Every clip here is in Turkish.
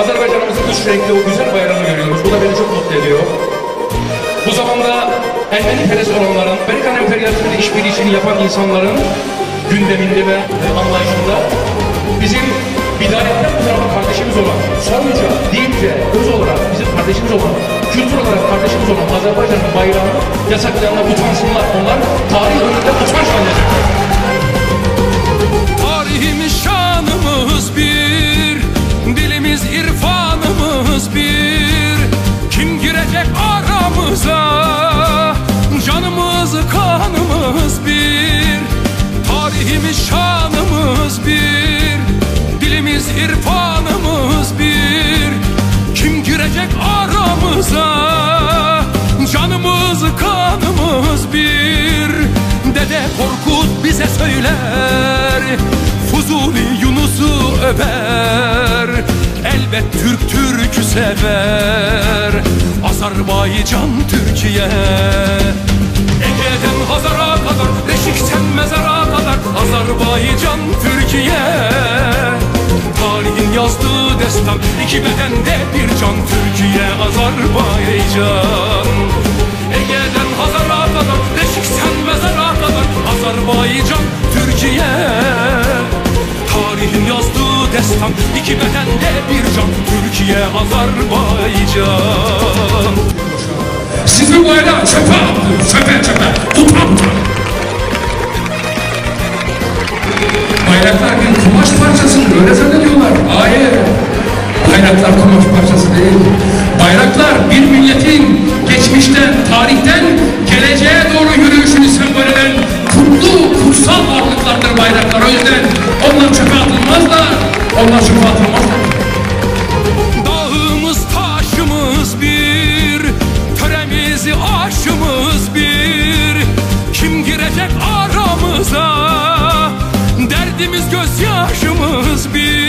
Azerbaycan'ımızın üç renkli o güzel bayrağını görüyoruz. Bu da beni çok mutlu ediyor. Bu zamanda Ermeni perest olanların, Amerikan emperyalizmini işbirliğini yapan insanların gündeminde ve anlayışında bizim bidayetten bu tarafa kardeşimiz olan, Sorunca, dince, öz olarak bizim kardeşimiz olan, kültür olarak kardeşimiz olan Azerbaycan'ın bayrağını yasaklayanlar utansınlar. Onlar tarih önünde utanç halledecekler. Korkut bize söyler Fuzuli Yunus'u över. Elbet Türk Türk'ü sever Azerbaycan Türkiye. Ege'den Hazar'a kadar Beşik'ten mezara kadar Azerbaycan Türkiye. Tarihin yazdığı destan iki bedende bir can. Türkiye Azerbaycan destan iki bedende bir can Türkiye Azerbaycan Siz bu bayrağı çöpe attınız, çöpe çöpe, utan. Bayraklar bir kumaş parçası, öyle zannediyorlar. Hayır, bayraklar kumaş parçası değil. Bayraklar bir milletin geçmişten, tarihten geleceğe doğru yürüyüşünü sembol eden kutlu, kutsal varlıklardır bayraklar. O yüzden onlar çöpe atılmazlar, onlar çöpe atılmazlar. Dağımız taşımız bir Töremizi aşımız bir. Kim girecek aramıza? Derdimiz gözyaşımız bir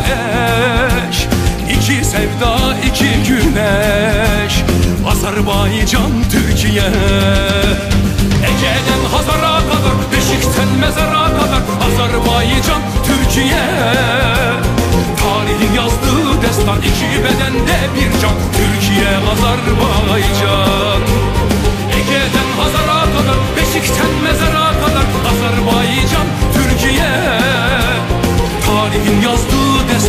eş İki sevda iki güneş. Azerbaycan Türkiye. Ege'den Hazar'a kadar Beşik'ten mezara kadar. Azerbaycan Türkiye. Tarihin yazdığı destan iki bedende bir can. Türkiye Azerbaycan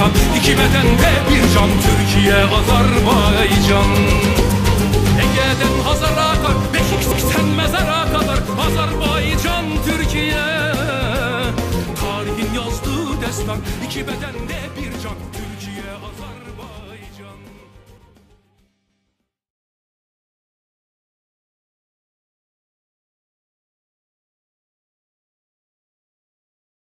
destan iki bedende bir can. Türkiye Azerbaycan. Ege'den Hazar'a kadar Beşik'ten mezara kadar. Azerbaycan Türkiye. Tarihin yazdığı destan iki bedende bir can